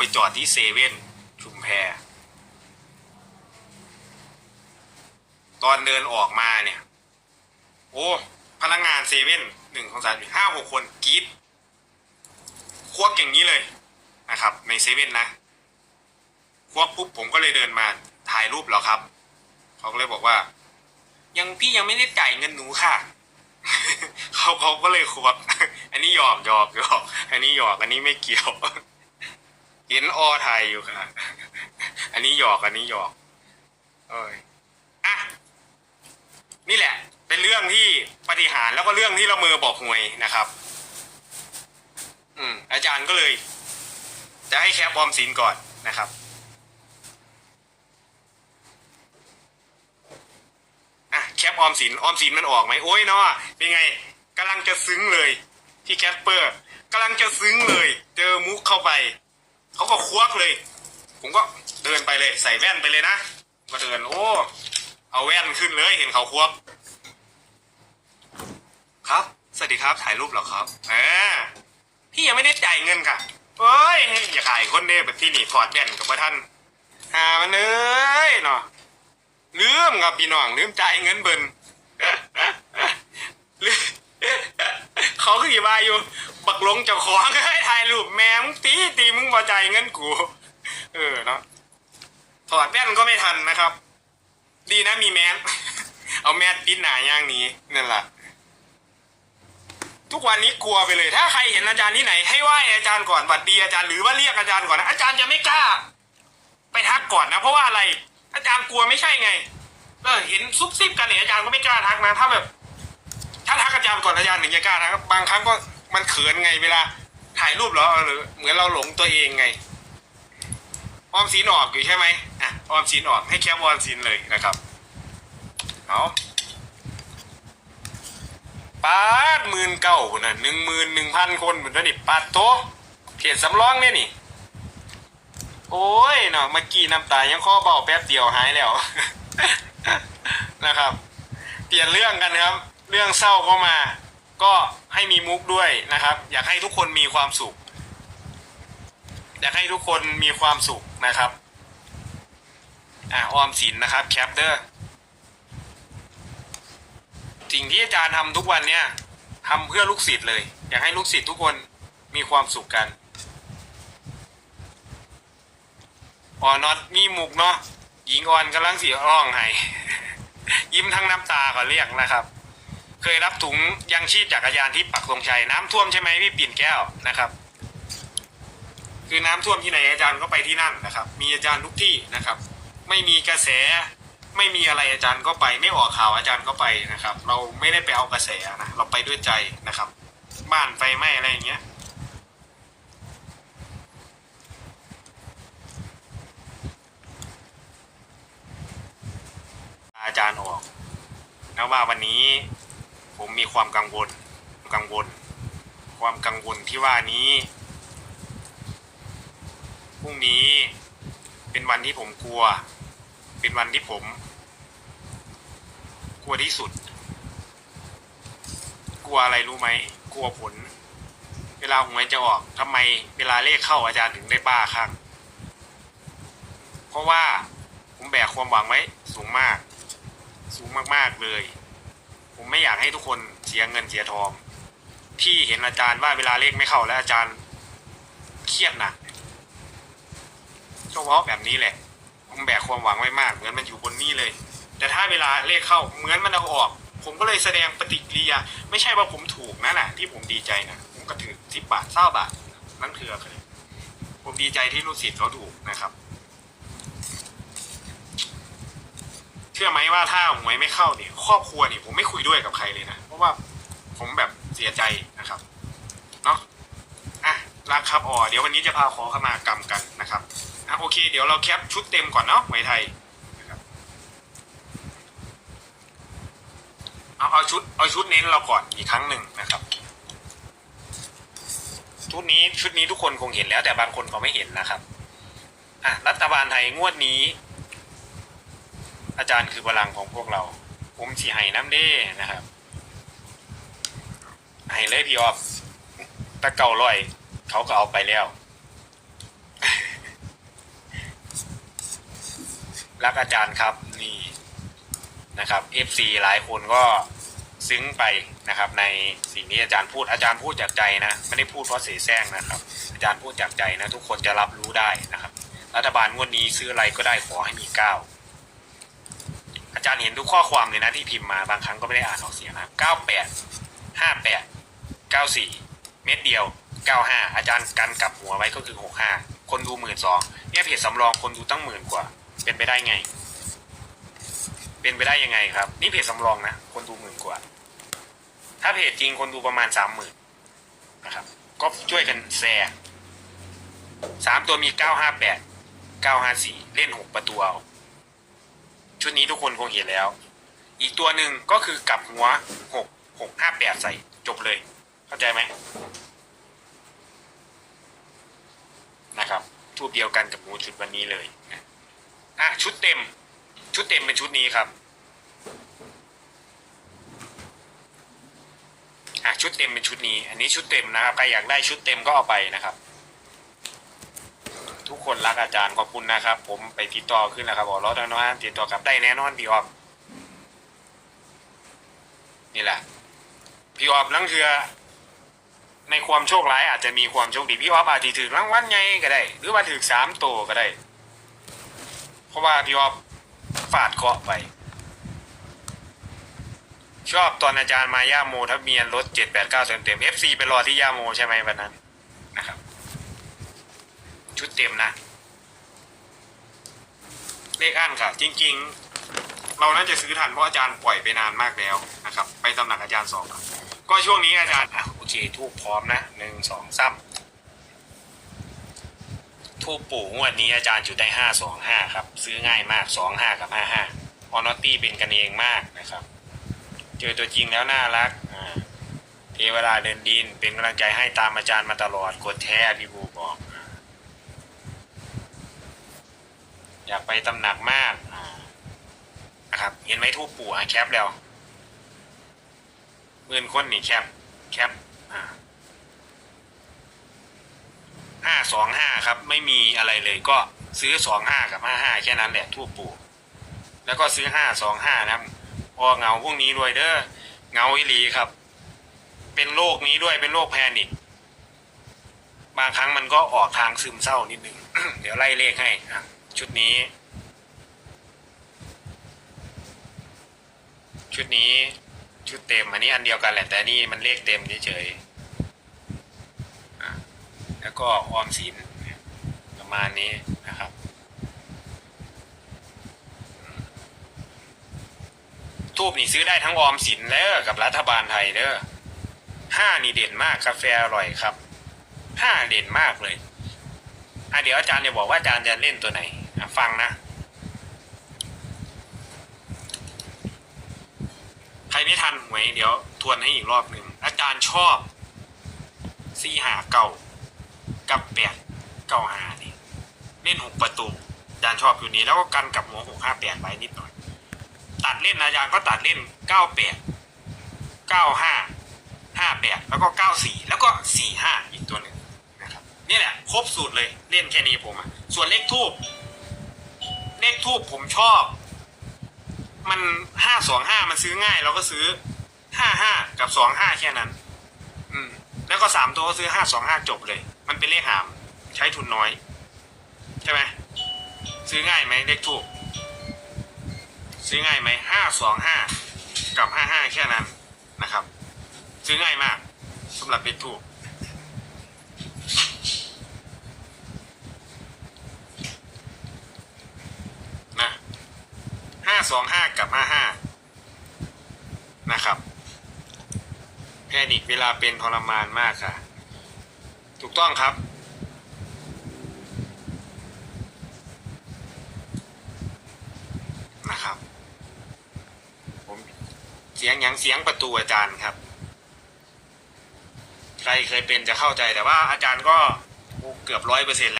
ไปจอดที่เซเว่นชุมแพตอนเดินออกมาเนี่ย โอ้พนักงานเซเว่นหนึ่งของสามสี่ห้าหกคนกรีดควักอย่างนี้เลยนะครับ ในเซเว่นนะควักปุ๊บผมก็เลยเดินมาถ่ายรูปแล้วครับเขาก็เลยบอกว่า ยังพี่ยังไม่ได้จ่ายเงินหนูค่ะเขาเขาก็เลยควักอันนี้หยอกหยอกหยอกอันนี้หยอกอันนี้ไม่เกี่ยว เห็นออไทยอยู่ค่ะ อันนี้หยอกอันนี้หยอก เอ้ยอะนี่แหละ เป็นเรื่องที่ปฏิหารแล้วก็เรื่องที่ละเมอบอกหวยนะครับ อืม อาจารย์ก็เลย จะให้แคปออมสินก่อนนะครับอะแคปออมสินออมสินมันออกไหมโอ้ยเนาะเป็นไงกำลังจะซึ้งเลย ที่แคปเปอร์กำลังจะซึ้งเลย เจอมุกเข้าไป เขาก็ควักเลย ผมก็เดินไปเลย ใส่แว่นไปเลยนะก็เดินโอ้เอาแว่นขึ้นเลยเห็นเขาควักครับสวัสดีครับถ่ายรูปเหรอครับอ่าพี่ยังไม่ได้จ่ายเงินค่ะเอ้ยอย่าขายคนเด้แบบที่นี่ถอดแว่นกับพระท่านหามันเอ้ยเนาะลืมครับพี่น้องลืมจ่ายเงินเบิ่นเขาคือว่าอยู่ บักหลงเจ้าของให้ถ่ายรูปแม่มึงตีตีมึงบ่จ่ายเงินกู เออเนาะถอดแว่นก็ไม่ทันนะครับ ดีนะมีแมสเอาแมสปิดหนาย่างนี้นั่นแหละทุกวันนี้กลัวไปเลย ถ้าใครเห็นอาจารย์ที่ไหน ให้ไหว้อาจารย์ก่อนหวัดดีอาจารย์หรือว่าเรียกอาจารย์ก่อนนะอาจารย์จะไม่กล้า ไปทักก่อนนะเพราะว่าอะไร อาจารย์กลัวไม่ใช่ไงเออเห็นซุบซิบกันเนี่ยอาจารย์ก็ไม่กล้าทักนะ ถ้าแบบ ถ้าทักอาจารย์ก่อนอาจารย์ถึงจะกล้าทักบางครั้งก็ มันเขินไงเวลา ถ่ายรูปเหรอหรือเหมือนเราหลงตัวเองไง ออมสินออกอยู่ใช่ไหมอะออมสินออกให้แคปออมสินเลยนะครับเอาปาดหมื่นเก้าคนน่ะหนึ่งหมื่นหนึ่งพันคนเหมือนนี่ปาดโตเขียนสำรองเนี่ยนี่ โอ้ยเนาะเมื่อกี้น้ำตายังข้อเบาแป๊บเดียวหายแล้วนะครับ เปลี่ยนเรื่องกันครับ เรื่องเศร้าก็มา ก็ให้มีมุกด้วยนะครับ อยากให้ทุกคนมีความสุข อยากให้ทุกคนมีความสุขนะครับอ่าออมสินนะครับแคปเดอร์สิ่งที่อาจารย์ทำทุกวันเนี่ยทำเพื่อลูกศิษย์เลย อยากให้ลูกศิษย์ทุกคนมีความสุขกันอ๋อน็อตมีมุกเนาะหญิงอ่อนกำลังเสียร้องไห้ยิ้มทั้งน้ำตาก็เรียกนะครับ เคยรับถุงยังชีพจักรยานที่ปักธงชัยน้ำท่วมใช่ไหมพี่ปิ่นแก้วนะครับ คือน้ำท่วมที่ไหนอาจารย์ก็ไปที่นั่นนะครับ มีอาจารย์ทุกที่นะครับ ไม่มีกระแสไม่มีอะไรอาจารย์ก็ไป ไม่ออกข่าวอาจารย์ก็ไปนะครับ เราไม่ได้ไปเอากระแสนะเราไปด้วยใจนะครับ บ้านไฟไหม้อะไรอย่างเงี้ยอาจารย์ออกนะว่าวันนี้ ผมมีความกังวล กังวล ความกังวลที่ว่านี้พรุ่งนี้เป็นวันที่ผมกลัว เป็นวันที่ผม กลัวที่สุด กลัวอะไรรู้ไหมกลัวผล เวลาหวยจะออกทำไม เวลาเลขเข้าอาจารย์ถึงได้บ้าครั้งเพราะว่าผมแบกความหวังไว้สูงมาก สูงมากๆเลย ผมไม่อยากให้ทุกคนเสียเงินเสียทอง ที่เห็นอาจารย์ว่าเวลาเลขไม่เข้าแล้วอาจารย์เครียดหนักเฉพาะแบบนี้แหละผมแบกความหวังไว้มากเหมือนมันอยู่บนนี้เลย แต่ถ้าเวลาเลขเข้าเหมือนมันเอาออก ผมก็เลยแสดงปฏิกิริยา ไม่ใช่ว่าผมถูกนะน่ะ ที่ผมดีใจนะผมก็ถือสิบบาทเศร้าบาทนั่นคืออะไรผมดีใจที่ลูกศิษย์เขาถูกนะครับ ชื่อไหมว่าถ้าหวยไม่เข้าเนี่ยครอบครัวเนี่ยผมไม่คุยด้วยกับใครเลยนะ เพราะว่าผมแบบเสียใจนะครับเนาะอะรักครับอ๋อเดี๋ยววันนี้จะพาขอขมากรรมกันนะครับอะโอเค เดี๋ยวเราแคปชุดเต็มก่อนเนาะหวยไทยนะครับเอาเอาชุดเอาชุดเน้นเราก่อนอีกครั้งหนึ่งนะครับชุดนี้ชุดนี้ทุกคนคงเห็นแล้วแต่บางคนเขาไม่เห็นนะครับอะรัฐบาลไทยงวดนี้ อาจารย์คือพลังของพวกเรา ผมสีไห่น้ำเด้นะครับไห้เลยพี่ออฟตะเก่าลอย เขาก็เอาไปแล้ว รักอาจารย์ครับนี่นะครับ FC หลายคนก็ซึ้งไปนะครับ ในสิ่งที่อาจารย์พูดอาจารย์พูดจากใจนะไม่ได้พูดเพราะเสียแซงนะครับ อาจารย์พูดจากใจนะ ทุกคนจะรับรู้ได้นะครับ รัฐบาลงวดนี้ซื้ออะไรก็ได้ขอให้มีเก้า อาจารย์เห็นทุกข้อความเลยนะที่พิมพ์มาบางครั้งก็ไม่ได้อ่านออกเสียงนะเก้าแปดห้าแปดเก้าสี่เม็ดเดียวเก้าห้าอาจารย์กันกลับหัวไว้ก็คือหกห้าคนดูหมื่นสองเนี่ยเพจสำรองคนดูตั้งหมื่นกว่า เป็นไปได้ไง เป็นไปได้ยังไงครับ นี่เพจสำรองนะคนดูหมื่นกว่า ถ้าเพจจริงคนดูประมาณสามหมื่นนะครับ ก็ช่วยกันแชร์สามตัวมีเก้าห้าแปดเก้าห้าสี่เล่นหกประตูเอา ชุดนี้ทุกคนคงเห็นแล้ว อีกตัวหนึ่งก็คือกลับหัวหกหกห้าแปดใส่จบเลย เข้าใจไหมนะครับทูบเดียวกันกับหมูชุดวันนี้เลยอะชุดเต็ม ชุดเต็มเป็นชุดนี้ครับอะชุดเต็มเป็นชุดนี้ อันนี้ชุดเต็มนะครับใครอยากได้ชุดเต็มก็เอาไปนะครับ ทุกคนรักอาจารย์ขอบคุณนะครับ ผมไปติดต่อขึ้นนะครับบอกรถนะติดต่อกลับได้แน่นอนพี่ออฟนี่แหละ พี่ออฟนั่งเถือ ในความโชคร้ายอาจจะมีความโชคดีพี่ออฟอาจจะถือรางวัลไงก็ได้ หรือว่าถือสามตัวก็ได้ เพราะว่าพี่ออฟฟาดเคาะไป ชอบตอนอาจารย์มาย่าโมทะเบียนรถเจ็ดแปดเก้าเต็มเต็มเอฟซีไปรอที่ย่าโมใช่ไหมวันนั้นนะครับ ชุดเต็มนะ เลขอันค่ะ จริง ๆ เราน่าจะซื้อทันเพราะอาจารย์ปล่อยไปนานมากแล้วนะครับ ไปตำหนักอาจารย์สองอะก็ช่วงนี้อาจารย์อะโอเคทูบพร้อมนะหนึ่งสองสามทูบปู่งวดนี้อาจารย์จุดได้ห้าสองห้าครับ ซื้อง่ายมากสองห้ากับห้าห้าออนอตตี้เป็นกันเองมากนะครับ เจอตัวจริงแล้วน่ารักอ่าเทวดาเดินดินเป็นกำลังใจให้ตามอาจารย์มาตลอดกดแท้พี่บูบ อกอยากไปตำหนักมากอ่านะครับ เห็นไหมทูปปู่อะแคปแล้วเงินคนนี่แคปแคปห้าสองห้าครับ ไม่มีอะไรเลยก็ซื้อสองห้ากับห้าห้าแค่นั้นแหละทูปปู่ แล้วก็ซื้อห้าสองห้านะครับพอเหงาพวกนี้ด้วยเด้อเหงาอีหลีครับ เป็นโรคนี้ด้วยเป็นโรคแพนิคบางครั้งมันก็ออกทางซึมเศร้านิดนึง เดี๋ยวไล่เลขให้อะ ชุดนี้ ชุดนี้ ชุดเต็มอันนี้อันเดียวกันแหละ แต่นี่มันเลขเต็มเฉยๆแล้วก็ออมสินประมาณนี้นะครับทูบนี่ซื้อได้ทั้งออมสินแล้วกับรัฐบาลไทยเด้อห้านี่เด่นมากกาแฟอร่อยครับห้าเด่นมากเลยอะเดี๋ยวอาจารย์จะบอกว่าอาจารย์จะเล่นตัวไหน ฟังนะ ใครไม่ทันหวยเดี๋ยว ทวนให้อีกรอบหนึ่ง อาจารย์ชอบสี่หาเก่ากับแปดเก้าหานี่เล่นหกประตูอาจารย์ชอบอยู่นี้แล้วก็กันกับหัวหกห้าแปดไว้นิดหน่อย ตัดเล่นอาจารย์ก็ตัดเล่นเก้าแปดเก้าห้าห้าแปดแล้วก็เก้าสี่แล้วก็สี่ห้าอีกตัวหนึ่งนะครับนี่แหละครบสูตรเลยเล่นแค่นี้ผมอะส่วนเลขทูบ เลขทูบผมชอบ มันห้าสองห้ามันซื้อง่ายเราก็ซื้อห้าห้ากับสองห้าแค่นั้น อืม แล้วก็สามตัวก็ซื้อห้าสองห้าจบเลย มันเป็นเลขหาม ใช้ทุนน้อย ใช่ไหมซื้อง่ายไหมเลขทูบซื้อง่ายไหมห้าสองห้ากับห้าห้าแค่นั้นนะครับ ซื้อง่ายมากสำหรับเลขทูบนะห้า สองห้ากับห้าห้านะครับ แพนิกเวลาเป็นทรมานมากค่ะ ถูกต้องครับ นะครับ ผมเสียงย่างเสียงประตูอาจารย์ครับ ใครเคยเป็นจะเข้าใจแต่ว่าอาจารย์ก็เกือบร้อยเปอร์เซ็นต์